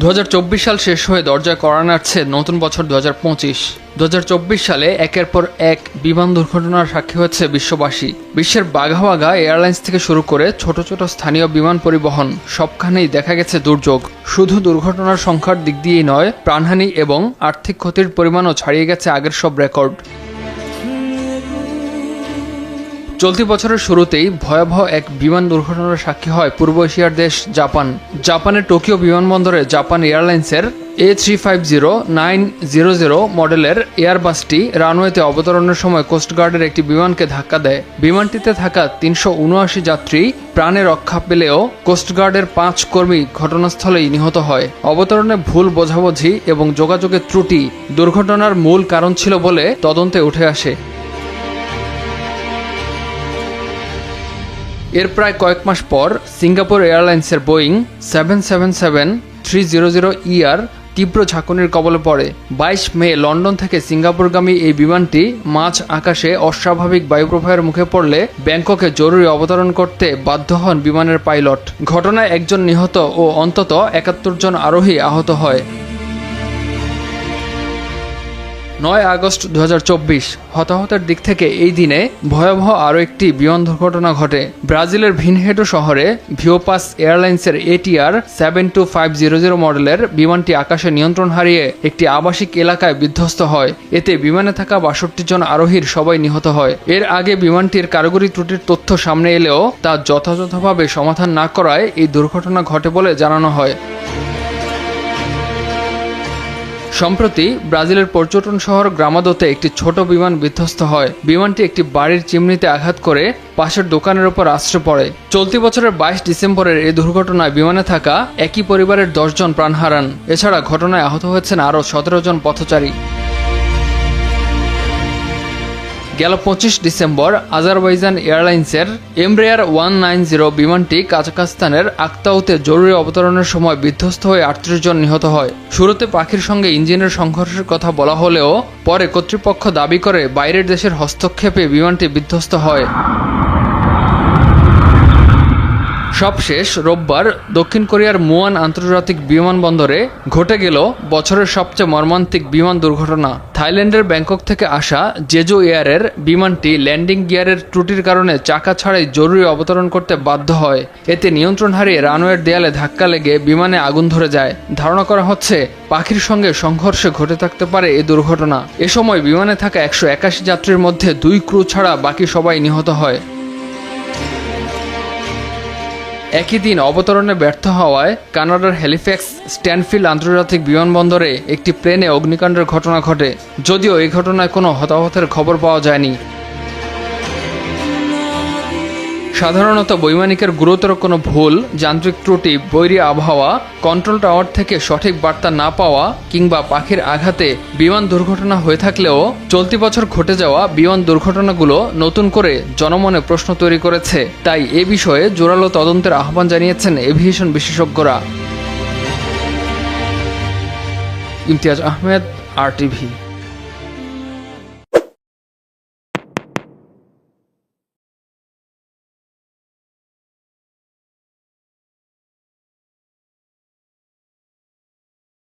দু হাজার চব্বিশ সাল শেষ হয়ে দরজায় করা নাড়ছে নতুন বছর দু হাজার দু সালে একের পর এক বিমান দুর্ঘটনার সাক্ষী হচ্ছে বিশ্ববাসী। বিশ্বের বাঘা বাঘা এয়ারলাইন্স থেকে শুরু করে ছোট ছোট স্থানীয় বিমান পরিবহন, সবখানেই দেখা গেছে দুর্যোগ। শুধু দুর্ঘটনার সংখ্যার দিক দিয়েই নয়, প্রাণহানি এবং আর্থিক ক্ষতির পরিমাণও ছাড়িয়ে গেছে আগের সব রেকর্ড। চলতি বছরের শুরুতেই ভয়াবহ এক বিমান দুর্ঘটনার সাক্ষী হয় পূর্ব এশিয়ার দেশ জাপান। জাপানের টোকিও বিমানবন্দরে জাপান এয়ারলাইন্সের A three five zero nine zero zero মডেলের এয়ারবাসটি রানওয়েতে অবতরণের সময় কোস্টগার্ডের একটি বিমানকে ধাক্কা দেয়। বিমানটিতে থাকা তিনশো উনআশি যাত্রী প্রাণে রক্ষা পেলেও কোস্টগার্ডের পাঁচ কর্মী ঘটনাস্থলেই নিহত হয়। অবতরণে ভুল বোঝাবুঝি এবং যোগাযোগের ত্রুটি দুর্ঘটনার মূল কারণ ছিল বলে তদন্তে উঠে আসে। এর প্রায় কয়েক মাস পর সিঙ্গাপুর এয়ারলাইন্সের Boeing seven seven seven three zero zero ইয়ার তীব্র ঝাঁকুনির কবলে পড়ে। বাইশ মে লন্ডন থেকে সিঙ্গাপুরগামী এই বিমানটি মাঝ আকাশে অস্বাভাবিক বায়ুপ্রবাহের মুখে পড়লে ব্যাংককে জরুরি অবতরণ করতে বাধ্য হন বিমানের পাইলট। ঘটনায় একজন নিহত ও অন্তত একাত্তর জন আরোহী আহত হয়। নয় আগস্ট দু হাজার চব্বিশ হতাহতের দিক থেকে এই দিনে ভয়াবহ আরও একটি বিমান দুর্ঘটনা ঘটে। ব্রাজিলের ভিনহেডো শহরে ভিওপাস এয়ারলাইন্সের ATR seven two five zero zero মডেলের বিমানটি আকাশে নিয়ন্ত্রণ হারিয়ে একটি আবাসিক এলাকায় বিধ্বস্ত হয়। এতে বিমানে থাকা বাষট্টি জন আরোহীর সবাই নিহত হয়। এর আগে বিমানটির কারিগরি ত্রুটির তথ্য সামনে এলেও তা যথাযথভাবে সমাধান না করায় এই দুর্ঘটনা ঘটে বলে জানানো হয়। সম্প্রতি ব্রাজিলের পর্যটন শহর গ্রামাদোতে একটি ছোট বিমান বিধ্বস্ত হয়। বিমানটি একটি বাড়ির চিমনিতে আঘাত করে পাশের দোকানের ওপর আশ্রয় পড়ে। চলতি বছরের বাইশ ডিসেম্বরের এই দুর্ঘটনায় বিমানে থাকা একই পরিবারের দশজন প্রাণ হারান। এছাড়া ঘটনায় আহত হয়েছেন আরও সতেরো জন পথচারী। গেল পঁচিশ ডিসেম্বর আজারবাইজান এয়ারলাইন্সের এমব্রেয়ার ওয়ান নাইন জিরো বিমানটি কাজাকাস্তানের আক্তাউতে জরুরি অবতরণের সময় বিধ্বস্ত হয়ে আটত্রিশ জন নিহত হয়। শুরুতে পাখির সঙ্গে ইঞ্জিনের সংঘর্ষের কথা বলা হলেও পরে কর্তৃপক্ষ দাবি করে বাইরের দেশের হস্তক্ষেপে বিমানটি বিধ্বস্ত হয়। সবশেষ রোববার দক্ষিণ কোরিয়ার মুয়ান আন্তর্জাতিক বিমানবন্দরে ঘটে গেল বছরের সবচেয়ে মর্মান্তিক বিমান দুর্ঘটনা। থাইল্যান্ডের ব্যাংকক থেকে আসা জেজু এয়ারের বিমানটি ল্যান্ডিং গিয়ারের ত্রুটির কারণে চাকা ছাড়াই জরুরি অবতরণ করতে বাধ্য হয়। এতে নিয়ন্ত্রণ হারিয়ে রানওয়ের দেয়ালে ধাক্কা লেগে বিমানে আগুন ধরে যায়। ধারণা করা হচ্ছে, পাখির সঙ্গে সংঘর্ষে ঘটে থাকতে পারে এই দুর্ঘটনা। এ সময় বিমানে থাকা একশো একাশি যাত্রীর মধ্যে দুই ক্রু ছাড়া বাকি সবাই নিহত হয়। একই দিন অবতরণে ব্যর্থ হওয়ায় কানাডার হ্যালিফ্যাক্স স্ট্যানফিল্ড আন্তর্জাতিক বিমানবন্দরে একটি প্লেনে অগ্নিকাণ্ডের ঘটনা ঘটে, যদিও এই ঘটনায় কোনো হতাহতের খবর পাওয়া যায়নি। সাধারণত বৈমানিকের গুরুতর কোনো ভুল, যান্ত্রিক ত্রুটি, বৈরী আবহাওয়া কন্ট্রোল টাওয়ার থেকে সঠিক বার্তা না পাওয়া, কিংবা পাখির আঘাতে বিমান দুর্ঘটনা হয়ে থাকলেও চলতি বছর ঘটে যাওয়া বিমান দুর্ঘটনাগুলো নতুন করে জনমনে প্রশ্ন তৈরি করেছে। তাই এ বিষয়ে জোরালো তদন্তের আহ্বান জানিয়েছেন এভিয়েশন বিশেষজ্ঞরা। ইমতিয়াজ আহমেদ আর টিভি